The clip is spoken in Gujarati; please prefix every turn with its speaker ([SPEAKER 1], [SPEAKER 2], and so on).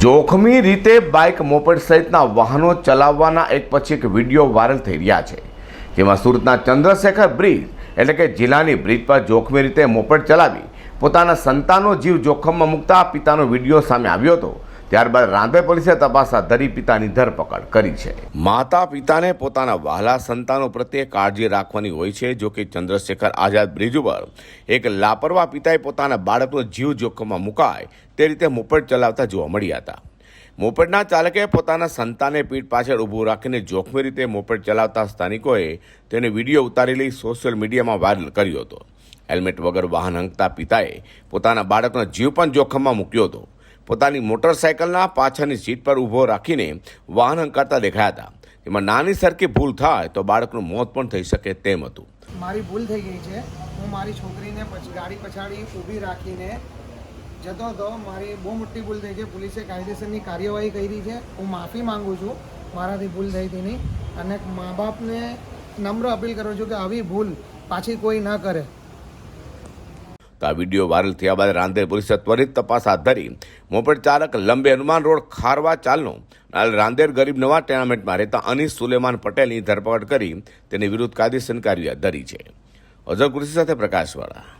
[SPEAKER 1] જોખમી રીતે બાઇક, મોપેડ સહિતના વાહનો ચલાવવાના એક પછી એક વીડિયો વાયરલ થઈ રહ્યા છે. જેમાં સુરતના ચંદ્રશેખર બ્રિજ, એટલે કે જિલ્લાની બ્રિજ પર જોખમી રીતે મોપેડ ચલાવી પોતાના સંતાનો જીવ જોખમમાં મૂકતા પિતાનો વીડિયો સામે આવ્યો હતો. ત્યારબાદ રાંધે પોલીસે તપાસ હાથ ધરી પિતાની ધરપકડ કરી છે. માતા પિતાને પોતાના વહાલા સંતાનો પ્રત્યે કાળજી રાખવાની હોય છે, જો કે ચંદ્રશેખર આઝાદ બ્રિજ ઉપર એક લાપરવા પિતાએ પોતાના બાળકનો જીવ જોખમમાં મુકાય તે રીતે મોપેડ ચલાવતા જોવા મળ્યા હતા. મોપેડના ચાલકે પોતાના સંતાને પીઠ પાછળ ઊભું રાખીને જોખમી રીતે મોપેડ ચલાવતા સ્થાનિકોએ તેને વીડિયો ઉતારી લઈ સોશિયલ મીડિયામાં વાયરલ કર્યો હતો. હેલ્મેટ વગર વાહન હંકતા પિતાએ પોતાના બાળકનો જીવ પણ જોખમમાં મૂક્યો હતો. પોતાની મોટરસાયકલના પાછળની સીટ પર ઊભો રાખીને વાહન હંકારતા દેખાયા હતા. એમાં નાની સરખી ભૂલ થાય તો બાળકનું મોત પણ થઈ શકે તેમ હતું.
[SPEAKER 2] મારી ભૂલ થઈ ગઈ છે. હું મારી છોકરીને પછી, ગાડી પછાડી ઊભી રાખીને જતો હતો. મારી બહુ મોટી ભૂલ થઈ છે. પોલીસે કાયદેસરની કાર્યવાહી કરી છે. હું માફી માંગુ છું. મારાથી ભૂલ થઈ તેની. અને મા બાપને નમ્ર અપીલ કરું છું કે આવી ભૂલ પાછી કોઈ ન કરે.
[SPEAKER 1] તો આ વીડિયો વાયરલ થયા બાદ રાંદેર પોલીસે ત્વરિત તપાસ હાથ ધરી. મોપેડ ચાલક લંબે હનુમાન રોડ ખારવા ચાલનો. રાંદેર ગરીબ નવા ટેર્નામેન્ટમાં રહેતા અનીસ સુલેમાન પટેલની ધરપકડ કરી તેની વિરુદ્ધ કાયદેસર કાર્યવાહી ધરી છે. અઝર કૃષિ સાથે પ્રકાશવાળા.